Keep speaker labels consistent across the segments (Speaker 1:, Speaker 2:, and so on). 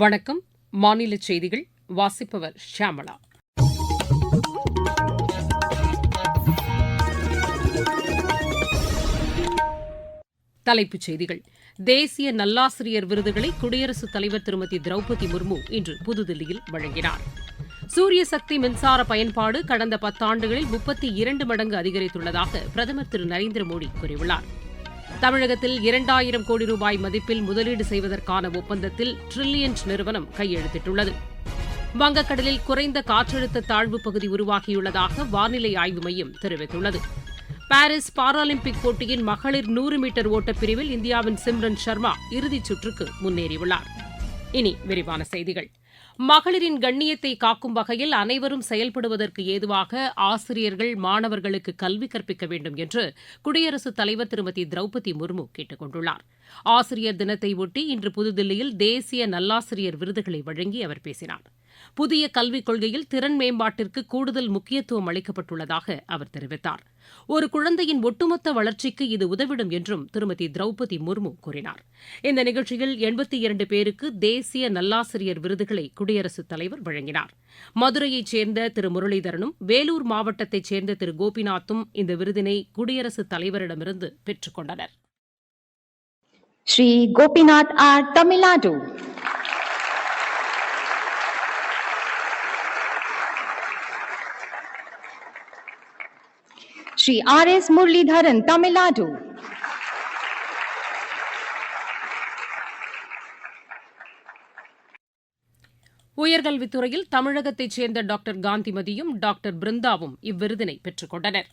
Speaker 1: வணக்கம் மாநில செய்திகள் வாசிப்பவர் ஷியாமலா தலைப்புச் செய்திகள் தேசிய நல்லாசிரியர் விருதுகளை குடியரசுத் தலைவர் திருமதி திரௌபதி முர்மு இன்று புதுதில்லியில் வழங்கினார் சூரிய சக்தி மின்சார பயன்பாடு கடந்த பத்தாண்டுகளில் முப்பத்தி இரண்டு மடங்கு அதிகரித்துள்ளதாக பிரதமர் திரு நரேந்திர மோடி கூறியுள்ளாா் தமிழகத்தில் இரண்டாயிரம் கோடி ரூபாய் மதிப்பில் முதலீடு செய்வதற்கான ஒப்பந்தத்தில் ட்ரில்லியன்ட் நிறுவனம் கையெழுத்திட்டுள்ளது வங்கக்கடலில் குறைந்த காற்றழுத்த தாழ்வு பகுதி உருவாகியுள்ளதாக வானிலை ஆய்வு மையம் தெரிவித்துள்ளது பாரிஸ் பாராலிம்பிக் போட்டியின் மகளிர் நூறு மீட்டர் ஓட்டப் பிரிவில் இந்தியாவின் சிம்ரன் சர்மா இறுதிச் சுற்றுக்கு முன்னேறியுள்ளார் இனி விரிவான செய்திகள் மகளிரின் கண்ணியத்தை காக்கும் வகையில் அனைவரும் செயல்படுவதற்கு ஏதுவாக ஆசிரியர்கள் மாணவர்களுக்கு கல்வி கற்பிக்க வேண்டும் என்று குடியரசுத் தலைவர் திருமதி திரௌபதி முர்மு கேட்டுக் கொண்டுள்ளார் ஆசிரியர் தினத்தையொட்டி இன்று புதுதில்லியில் தேசிய நல்லாசிரியர் விருதுகளை வழங்கி அவர் பேசினாா் புதிய கல்விக் கொள்கையில் திறன் மேம்பாட்டிற்கு கூடுதல் முக்கியத்துவம் அளிக்கப்பட்டுள்ளதாக அவர் தெரிவித்தார் ஒரு குழந்தையின் ஒட்டுமொத்த வளர்ச்சிக்கு இது உதவிடும் என்றும் திருமதி திரௌபதி முர்மு கூறினார் இந்த நிகழ்ச்சியில் எண்பத்தி இரண்டு பேருக்கு தேசிய நல்லாசிரியர் விருதுகளை குடியரசுத் தலைவர் வழங்கினார் மதுரையைச் சேர்ந்த திரு முரளிதரனும் வேலூர் மாவட்டத்தைச் சேர்ந்த திரு கோபிநாத்தும் இந்த விருதினை குடியரசுத் தலைவரிடமிருந்து பெற்றுக் கொண்டனர்
Speaker 2: Sri Gopinath R Tamil Nadu Sri R. S. Murlidharan, Tamil Nadu.
Speaker 1: உயர்கல்வித்துறையில் தமிழகத்தைச் சேர்ந்த டாக்டர் காந்திமதியும் டாக்டர் பிருந்தாவும் இவ்விருதினை பெற்றுக் கொண்டனர்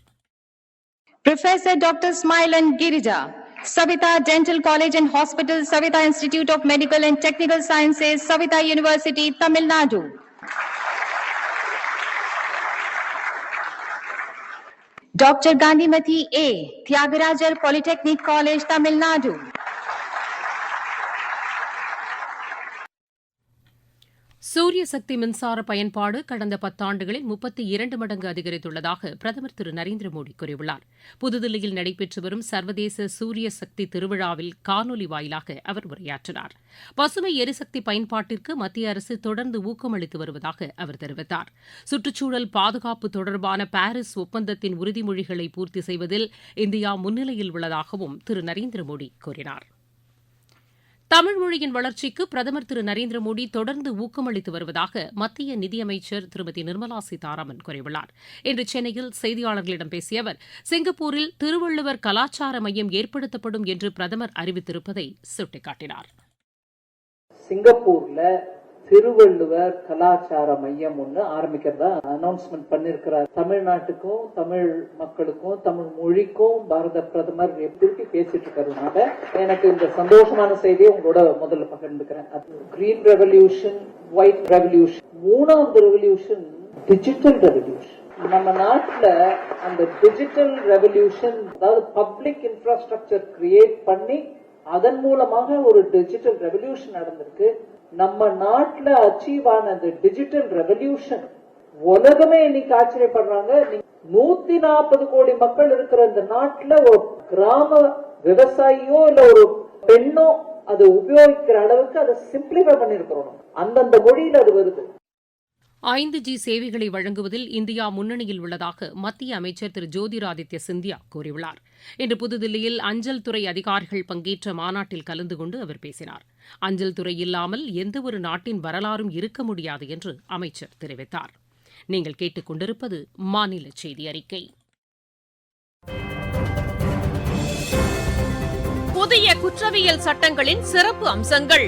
Speaker 2: Professor Dr. Smile and Girija, Savita Dental College and Hospital, Savita Institute of Medical and Technical Sciences, Savita University, Tamil Nadu. Dr. Gandhimati A. Tyagarajar Polytechnic College, Tamil Nadu.
Speaker 1: சூரிய சக்தி மின்சார பயன்பாடு கடந்த பத்தாண்டுகளில் முப்பத்தி இரண்டு மடங்கு அதிகரித்துள்ளதாக பிரதமர் திரு நரேந்திர மோடி கூறியுள்ளார் புதுதில்லியில் நடைபெற்று வரும் சர்வதேச சூரிய சக்தி திருவிழாவில் காணொலி வாயிலாக அவர் உரையாற்றினார் பசுமை எரிசக்தி பயன்பாட்டிற்கு மத்திய அரசு தொடர்ந்து ஊக்கமளித்து வருவதாக அவர் தெரிவித்தார் சுற்றுச்சூழல் பாதுகாப்பு தொடர்பான பாரிஸ் ஒப்பந்தத்தின் உறுதிமொழிகளை பூர்த்தி செய்வதில் இந்தியா முன்னிலையில் உள்ளதாகவும் திரு நரேந்திர மோடி கூறினார் தமிழ் மொழியின் வளர்ச்சிக்கு பிரதமர் திரு நரேந்திர மோடி தொடர்ந்து ஊக்கமளித்து வருவதாக மத்திய நிதியமைச்சர் திருமதி நிர்மலா சீதாராமன் கூறியுள்ளார் இன்று சென்னையில் செய்தியாளர்களிடம் பேசிய அவர் சிங்கப்பூரில் திருவள்ளுவர் கலாச்சார மையம் ஏற்படுத்தப்படும் என்று பிரதமர் அறிவித்திருப்பதை சுட்டிக்காட்டினார்
Speaker 3: சிங்கப்பூர்ல திருவள்ளுவர் கலாச்சார மையம் ஒன்று ஆரம்பிக்கிறதா அனௌன்ஸ்மெண்ட் பண்ணிருக்கிறார் தமிழ்நாட்டுக்கும் தமிழ் மக்களுக்கும் தமிழ் மொழிக்கும் பாரத பிரதமர் எப்படி பேசிட்டு இருக்கிறதுனால எனக்கு இந்த சந்தோஷமான செய்தியை உங்களோட முதல்ல பகிர்ந்துக்கிறேன் அது கிரீன் ரெவல்யூஷன் ஒயிட் ரெவல்யூஷன் மூணாவது ரெவல்யூஷன் டிஜிட்டல் ரெவல்யூஷன் நம்ம நாட்டுல அந்த டிஜிட்டல் ரெவல்யூஷன் அதாவது பப்ளிக் இன்ஃப்ராஸ்ட்ரக்சர் கிரியேட் பண்ணி அதன் மூலமாக ஒரு டிஜிட்டல் ரெவல்யூஷன் நடந்திருக்கு நம்ம நாட்டுல அச்சீவ் ஆன அந்த டிஜிட்டல் ரெவல்யூஷன் உலகமே இன்னைக்கு ஆச்சரியப்படுறாங்க நூத்தி நாற்பது கோடி மக்கள் இருக்கிற இந்த நாட்டுல ஒரு கிராம விவசாயியோ இல்ல ஒரு பெண்ணோ அதை உபயோகிக்கிற அளவுக்கு அதை சிம்பிளிஃபை பண்ணிருக்கிறோம் அந்தந்த மொழியில அது வருது
Speaker 1: ஐந்து ஜி சேவைகளை வழங்குவதில் இந்தியா முன்னணியில் உள்ளதாக மத்திய அமைச்சர் திரு ஜோதிராதித்ய சிந்தியா கூறியுள்ளார் இன்று புதுதில்லியில் அஞ்சல் துறை அதிகாரிகள் பங்கேற்ற மாநாட்டில் கலந்து கொண்டு அவர் பேசினார் அஞ்சல் துறை இல்லாமல் எந்தவொரு நாட்டின் வரலாறும் இருக்க முடியாது என்று அமைச்சர் தெரிவித்தார் நீங்கள் கேட்டுக்கொண்டிருப்பது மாநில செய்தி அறிக்கை புதிய குற்றவியல் சட்டங்களின் சிறப்பு அம்சங்கள்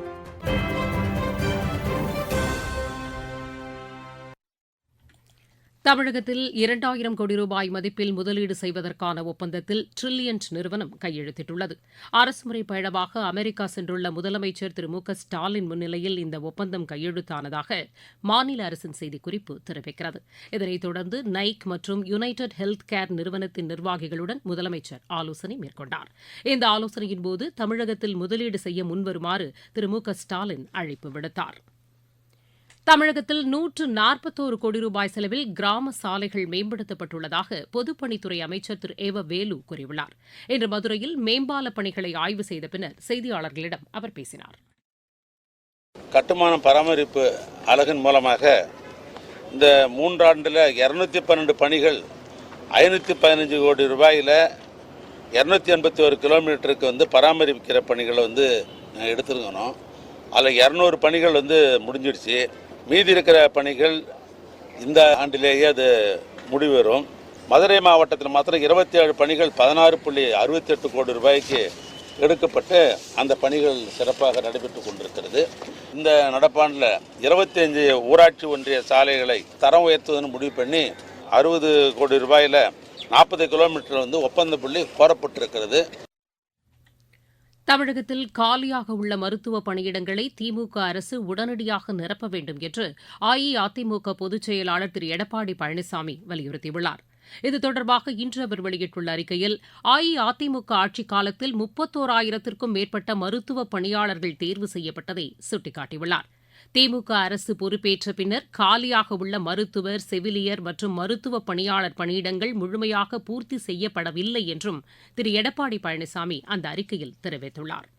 Speaker 1: தமிழகத்தில் இரண்டாயிரம் கோடி ரூபாய் மதிப்பில் முதலீடு செய்வதற்கான ஒப்பந்தத்தில் ட்ரில்லியன்ட் நிறுவனம் கையெழுத்திட்டுள்ளது அரசுமுறை பயணமாக அமெரிக்கா சென்றுள்ள முதலமைச்சர் திரு மு க ஸ்டாலின் முன்னிலையில் இந்த ஒப்பந்தம் கையெழுத்தானதாக மாநில அரசின் செய்திக்குறிப்பு தெரிவிக்கிறது இதனைத் தொடர்ந்து நைக் மற்றும் யுனைடெட் ஹெல்த் கேர் நிறுவனத்தின் நிர்வாகிகளுடன் முதலமைச்சர் ஆலோசனை மேற்கொண்டார் இந்த ஆலோசனையின்போது தமிழகத்தில் முதலீடு செய்ய முன்வருமாறு திரு மு க ஸ்டாலின் அழைப்பு விடுத்தாா் தமிழகத்தில் நூற்று நாற்பத்தோரு கோடி ரூபாய் செலவில் கிராம சாலைகள் மேம்படுத்தப்பட்டுள்ளதாக பொதுப்பணித்துறை அமைச்சர் திரு ஏவ வேலு கூறியுள்ளார் இன்று மதுரையில் மேம்பால பணிகளை ஆய்வு செய்த பின்னர் செய்தியாளர்களிடம் அவர் பேசினார்
Speaker 4: கட்டுமான பராமரிப்பு அலகின் மூலமாக இந்த மூன்றாண்டில் இருநூத்தி பன்னெண்டு பணிகள் ஐநூற்றி பதினஞ்சு கோடி ரூபாயில் இரநூத்தி எண்பத்தி ஒரு கிலோமீட்டருக்கு வந்து பராமரிக்கிற பணிகளை வந்து எடுத்துருக்கணும் அதில் இரநூறு பணிகள் வந்து முடிஞ்சிடுச்சு மீதி இருக்கிற பணிகள் இந்த ஆண்டிலேயே அது முடிவெறும் மதுரை மாவட்டத்தில் மாத்திரம் இருபத்தி ஏழு பணிகள் பதினாறு புள்ளி அறுபத்தி எட்டு கோடி ரூபாய்க்கு எடுக்கப்பட்டு அந்த பணிகள் சிறப்பாக நடைபெற்று கொண்டிருக்கிறது இந்த நடப்பாண்டில் இருபத்தஞ்சு ஊராட்சி ஒன்றிய சாலைகளை தரம் உயர்த்துவதுன்னு முடிவு பண்ணி அறுபது கோடி ரூபாயில் நாற்பது கிலோமீட்டர் வந்து ஒப்பந்த புள்ளி கோரப்பட்டிருக்கிறது
Speaker 1: தமிழகத்தில் காலியாக உள்ள மருத்துவ பணியிடங்களை திமுக அரசு உடனடியாக நிரப்ப வேண்டும் என்று அஇஅதிமுக பொதுச் செயலாளர் திரு எடப்பாடி பழனிசாமி வலியுறுத்தியுள்ளார் இது தொடர்பாக இன்று அவர் வெளியிட்டுள்ள அறிக்கையில் அஇஅதிமுக ஆட்சிக் காலத்தில் முப்பத்தோராயிரத்திற்கும் மேற்பட்ட மருத்துவ பணியாளர்கள் தேர்வு செய்யப்பட்டதை சுட்டிக்காட்டியுள்ளாா் திமுக அரசு பொறுப்பேற்ற பின்னர் காலியாக உள்ள மருத்துவர் செவிலியர் மற்றும் மருத்துவ பணியாளர் பணியிடங்கள் முழுமையாக பூர்த்தி செய்யப்படவில்லை என்றும் திரு எடப்பாடி பழனிசாமி அந்த அறிக்கையில் தெரிவித்துள்ளார்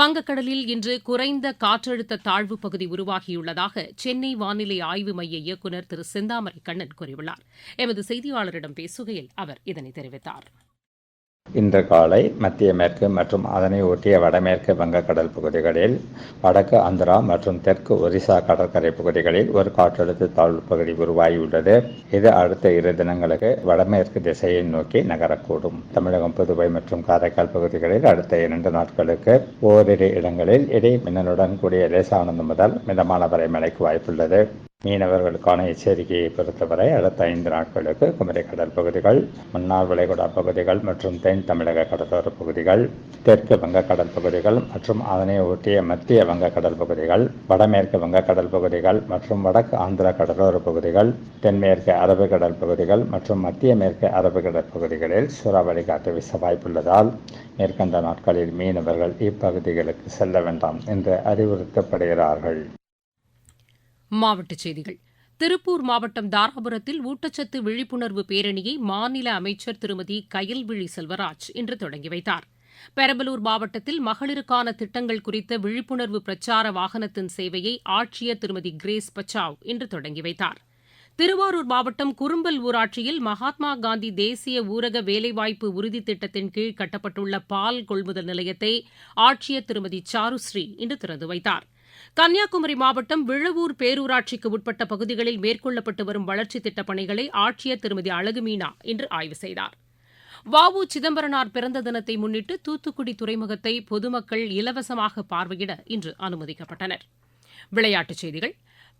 Speaker 1: வங்கக்கடலில் இன்று குறைந்த காற்றழுத்த தாழ்வு பகுதி உருவாகியுள்ளதாக சென்னை வானிலை ஆய்வு மைய இயக்குநர் திரு செந்தாமரை கண்ணன் கூறியுள்ளார் எமது செய்தியாளரிடம் பேசுகையில் அவர் இதனை தெரிவித்தாா்
Speaker 5: இன்று காலை மத்திய மேற்கு மற்றும் அதனை ஒட்டிய வடமேற்கு வங்கக்கடல் பகுதிகளில் வடக்கு ஆந்திரா மற்றும் தெற்கு ஒரிசா கடற்கரை பகுதிகளில் ஒரு காற்றழுத்த தாழ்வு பகுதி உருவாகியுள்ளது இது அடுத்த இரு தினங்களுக்கு வடமேற்கு திசையை நோக்கி நகரக்கூடும் தமிழகம் புதுவை மற்றும் காரைக்கால் பகுதிகளில் அடுத்த இரண்டு நாட்களுக்கு ஓரிரு இடங்களில் இடை மின்னலுடன் கூடிய லேசானது முதல் மிதமான வரை மழைக்கு வாய்ப்புள்ளது மீனவர்களுக்கான எச்சரிக்கையை பொறுத்தவரை அடுத்த ஐந்து நாட்களுக்கு குமரி கடல் பகுதிகள் முன்னாள் வளைகுடா பகுதிகள் மற்றும் தென் தமிழக கடலோர பகுதிகள் தெற்கு வங்கக்கடல் பகுதிகள் மற்றும் அதனை ஒட்டிய மத்திய வங்கக்கடல் பகுதிகள் வடமேற்கு வங்கக்கடல் பகுதிகள் மற்றும் வடக்கு ஆந்திர கடலோர பகுதிகள் தென்மேற்கு அரபிக்கடல் பகுதிகள் மற்றும் மத்திய மேற்கு அரபிக்கடல் பகுதிகளில் சூறாவளி காற்று வீச வாய்ப்புள்ளதால் மேற்கண்ட நாட்களில் மீனவர்கள் இப்பகுதிகளுக்கு செல்ல வேண்டாம் என்று அறிவுறுத்தப்படுகிறார்கள்
Speaker 1: மாவட்டச் செய்திகள் திருப்பூர் மாவட்டம் தாராபுரத்தில் ஊட்டச்சத்து விழிப்புணர்வு பேரணியை மாநில அமைச்சர் திருமதி கயல்விழி செல்வராஜ் இன்று தொடங்கி வைத்தார் பெரம்பலூர் மாவட்டத்தில் மகளிருக்கான திட்டங்கள் குறித்த விழிப்புணர்வு பிரச்சார வாகனத்தின் சேவையை ஆட்சியர் திருமதி கிரேஸ் பச்சாவ் இன்று தொடங்கி வைத்தார் திருவாரூர் மாவட்டம் குறும்பல் ஊராட்சியில் மகாத்மா காந்தி தேசிய ஊரக வேலைவாய்ப்பு உறுதி திட்டத்தின் கீழ் கட்டப்பட்டுள்ள பால் கொள்முதல் நிலையத்தை ஆட்சியர் திருமதி சாருஸ்ரீ இன்று திறந்து வைத்தார் கன்னியாகுமரி மாவட்டம் விழுவூர் பேரூராட்சிக்கு உட்பட்ட பகுதிகளில் மேற்கொள்ளப்பட்டு வரும் வளர்ச்சித் திட்டப் பணிகளை ஆட்சியர் திருமதி அழகு மீனா இன்று ஆய்வு செய்தார் வ உ சிதம்பரனார் பிறந்த தினத்தை முன்னிட்டு தூத்துக்குடி துறைமுகத்தை பொதுமக்கள் இலவசமாக பார்வையிட இன்று அனுமதிக்கப்பட்டனர் விளையாட்டுச் செய்திகள்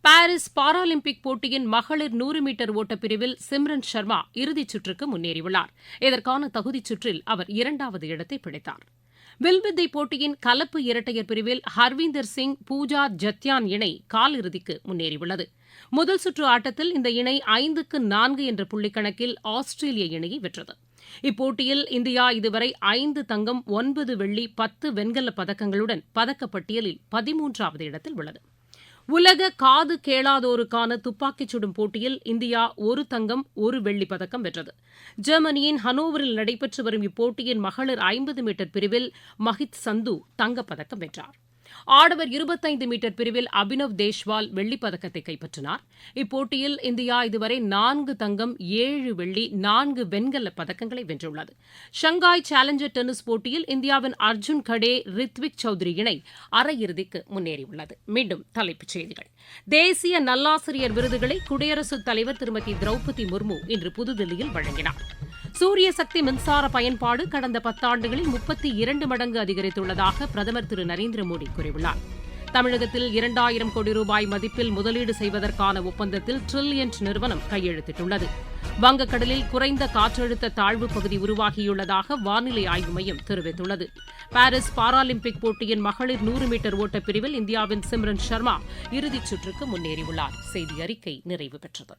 Speaker 1: பாரிஸ் பாராலிம்பிக் போட்டியின் மகளிர் நூறு மீட்டர் ஓட்டப் பிரிவில் சிம்ரன் சர்மா இறுதிச் சுற்றுக்கு முன்னேறியுள்ளார் இதற்கான தகுதிச் சுற்றில் அவர் இரண்டாவது இடத்தை பிடித்தாா் வில்வித்தை போட்டியின் கலப்பு இரட்டையர் பிரிவில் ஹர்வீந்தர் சிங் பூஜா ஜத்யான் இணை காலிறுதிக்கு முன்னேறியுள்ளது முதல் சுற்று ஆட்டத்தில் இந்த இணை ஐந்துக்கு நான்கு என்ற புள்ளிக்கணக்கில் ஆஸ்திரேலிய இணையை வென்றது இப்போட்டியில் இந்தியா இதுவரை ஐந்து தங்கம் ஒன்பது வெள்ளி பத்து வெண்கலப் பதக்கங்களுடன் பதக்கப்பட்டியலில் பதிமூன்றாவது இடத்தில் உள்ளது உலக காது கேளாதோருக்கான துப்பாக்கிச் சுடும் போட்டியில் இந்தியா ஒரு தங்கம் ஒரு வெள்ளிப் பதக்கம் வென்றது ஜெர்மனியின் ஹனோவரில் நடைபெற்று வரும் இப்போட்டியின் மகளிர் ஐம்பது மீட்டர் பிரிவில் மஹித் சந்து தங்கப்பதக்கம் வென்றார் ஆடவர் இருபத்தைந்து மீட்டர் பிரிவில் அபினவ் தேஷ்வால் வெள்ளிப்பதக்கத்தை கைப்பற்றினார் இப்போட்டியில் இந்தியா இதுவரை நான்கு தங்கம் ஏழு வெள்ளி நான்கு வெண்கல பதக்கங்களை வென்றுள்ளது ஷங்காய் சேலஞ்சர் டென்னிஸ் போட்டியில் இந்தியாவின் அர்ஜுன் கடே ரித்விக் சௌத்ரி இணை அரையிறுதிக்கு முன்னேறியுள்ளது மீண்டும் தலைப்புச் செய்திகள் தேசிய நல்லாசிரியர் விருதுகளை குடியரசுத் தலைவர் திருமதி திரௌபதி முர்மு இன்று புதுதில்லியில் வழங்கினாா் சூரிய சக்தி மின்சார பயன்பாடு கடந்த பத்தாண்டுகளில் முப்பத்தி இரண்டு மடங்கு அதிகரித்துள்ளதாக பிரதமர் திரு நரேந்திர மோடி கூறியுள்ளார் தமிழகத்தில் இரண்டாயிரம் கோடி ரூபாய் மதிப்பில் முதலீடு செய்வதற்கான ஒப்பந்தத்தில் ட்ரில்லியன்ட் நிறுவனம் கையெழுத்திட்டுள்ளது வங்கக்கடலில் குறைந்த காற்றழுத்த தாழ்வு பகுதி உருவாகியுள்ளதாக வானிலை ஆய்வு மையம் தெரிவித்துள்ளது பாரிஸ் பாராலிம்பிக் போட்டியின் மகளிர் நூறு மீட்டர் ஓட்டப் பிரிவில் இந்தியாவின் சிம்ரன் சர்மா இறுதிச் சுற்றுக்கு முன்னேறியுள்ளார் செய்தி அறிக்கை நிறைவு பெற்றது